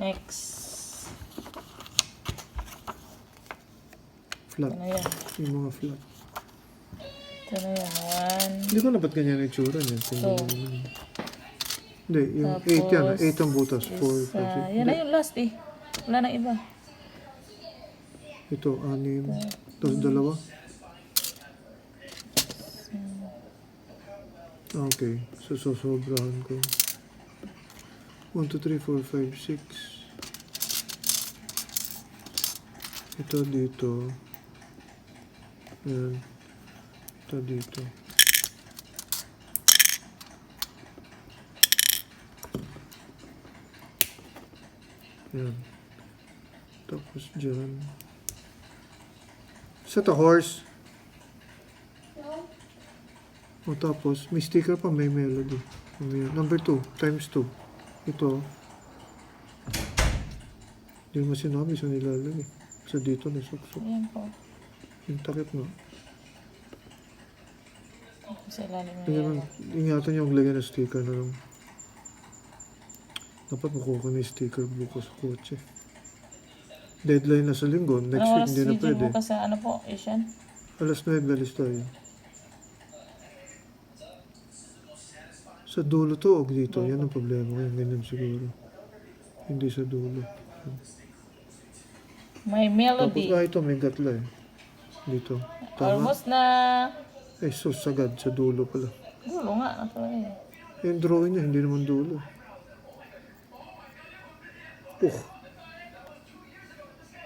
Next. Flat. Na yan. Yung mga flat. Ito na yan. Hindi ko na ba't ganyan ang itsura niya. Tingnan So, mo naman. Hindi, yung Tapos, 8 yan. 8 ang butas. 4, 5, Isa. Yan na yung last eh. Wala na iba. Ito, 6. Tapos dalawa. Okay. So, sosobrahan ko. 1, 2, 3, 4, 5, 6. Ito dito. Yan. Ito dito. Yan. Tapos dyan. Sa to horse. O tapos, may sticker pa, may melody. Number 2, times 2. Ito. Hindi mo sinabi sa nilalagay. Sa dito, nasuksok. Ayan po. Yung takip mo. Sa ilalim na yan. ingatan yung lagyan ng sticker na lang. Dapat makuha ko na yung sticker bukas sa kotse. Deadline na sa linggo. Next Anong week oras hindi na pwede. bukas sa ano po, Asian? Alas 9 alis tayo. Sa dulo to o dito? Yan ang problema ko. Yung ganyan siguro. Hindi sa dulo. May Tapos melody. ah, ito may gatla eh. Dito. Tama. Almost na... Eh, so sagad sa dulo pala. Dulo nga. Nakalagay. eh. Yung drawing niya, hindi naman dulo. Uh,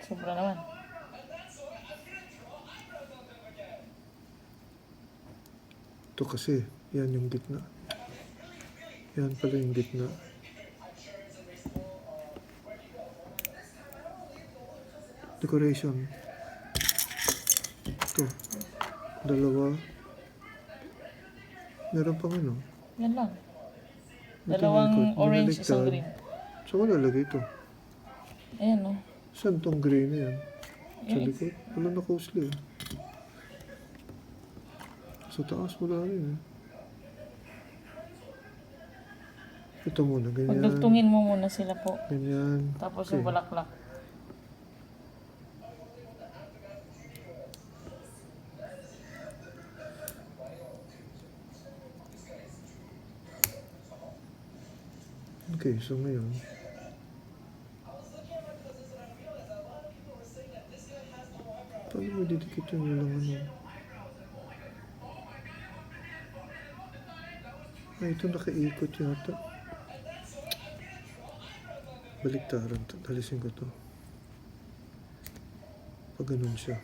Sobra naman. ito kasi, yan yung gitna. Yan pala yung gitna. Decoration. Ito. Dalawa. Meron pang ano. Yan lang. Dalawang orange, isang green. Saan ko lalagay ito? Ayan no. Saan tong gray na yan? Sa likod? Wala na costly eh. Sa taas wala rin eh. Ito muna, ganyan. Pagdugtungin mo muna sila po. Ganyan. Tapos Okay. yung balaklak. Okay, so ngayon. Paano mo didikit yung walang ano? Ay, ito nakaikot yata. Baliktaran to. Dalisin ko to. Pag ganun siya.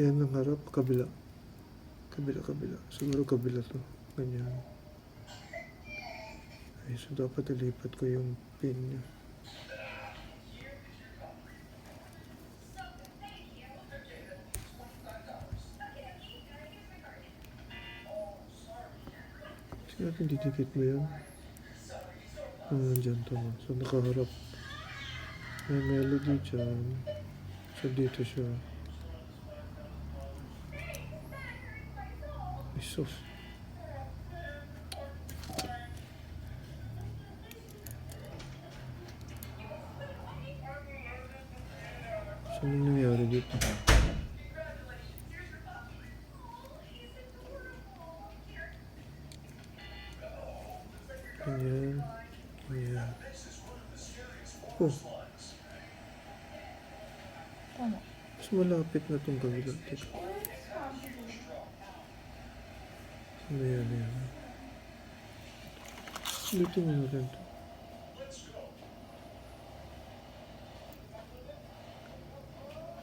Yan ang harap, kabila. Kabila, kabila. Siguro kabila to. Ganyan. Ay, so dapat ilipat ko yung pin niya. Sige natin didikit mo yan. Ah, dyan to. no. So nakaharap. May melody dyan. So dito siya. Oh, Tama. mas malapit na itong kabila. Teka. Ano yan, yan? Dito mo na rin to.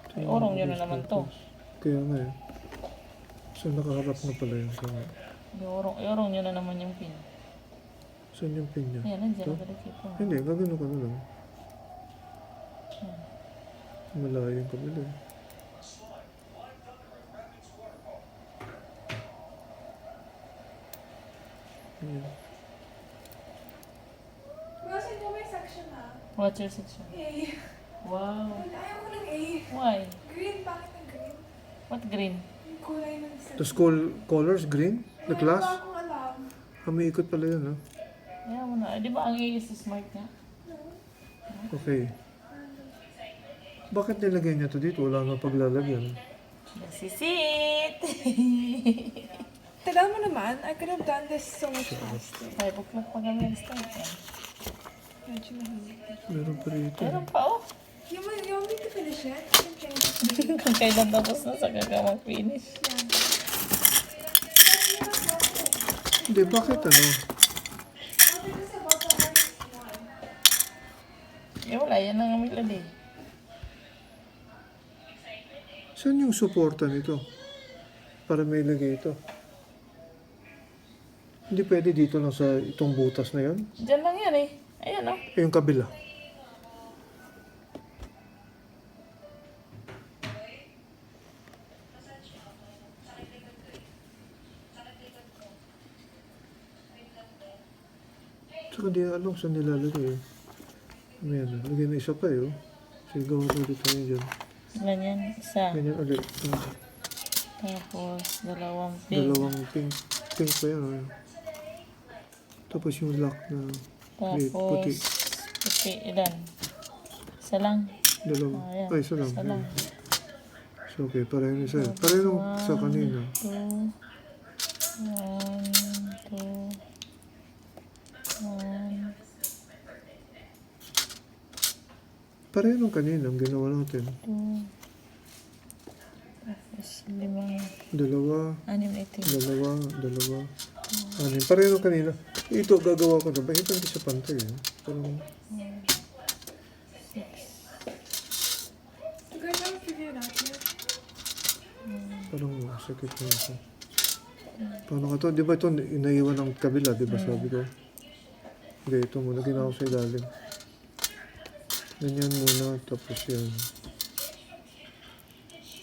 Ito Ay, orong yun na naman to. Kaya nga eh. So nakaharap na pala yung sa Yorong, yorong nyo na naman yung pin. Saan yung pin niya? Ayan, nandiyan. Nakalikip po. Hindi, gagano ka na lang. Malayo yung kabila eh. Ayan. Rosin ko may section ha. What's your section? A. Wow. Ayaw ko ng A. Why? Green, bakit ang green? What green? Yung kulay ng section. The school colors, green? The class? Wala akong alam. Ah, may ikot pala yun, ha? Kaya mo na. Di ba ang A is smart? No. Ah, Okay. Bakit nilagay niya to dito? Wala nga paglalagyan. Nasisit! Tagal mo naman. I could have done this so much faster. Five o'clock pa kami start eh. Medyo mahirap. Meron pa rito. Meron pa oh. You want, you want me to finish it? You can change it. Kung kailan tapos na sa gagamang finish. Hindi, bakit ano? Eh wala, yan ang melody. Saan yung suporta nito? Para may lagay ito. Hindi pwede dito lang sa itong butas na yan. Diyan lang yan eh. Ayan oh. Eh, yung kabila. Tsaka di alam saan nilalagay. eh. Ayan, lagyan na isa pa eh. Oh. Sige, gawin ulit tayo dyan. Ganyan, isa. Ganyan ulit. Tapos, dalawang pink. Dalawang pink. Pink pa yan. Oh. Tapos yung lock na red, Tapos, puti. puti. Ilan? Isa lang. Dalawa. Ayan. Ay, isa lang. Isa lang. So, okay, pareho na sa'yo. Pareho sa kanina. Two. One, two. Pareho nung kanina, ang ginawa natin. Two. Tapos, limang. Dalawa, Anim, itim. dalawa, dalawa. Ano yun? Pareho kanina. Ito, gagawa ko na. Bakit hindi siya pantay? Eh? Parang, You guys haven't figured out yet? parang sakit na ito. Paano ka to? Di ba ito inaiwan ng kabila? Di ba sabi ko? Hindi, ito muna. Ginawa ko sa ilalim. Ganyan muna. Tapos yan.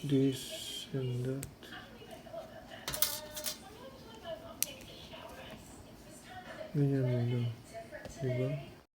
This and that. Ganyan muna. Di ba?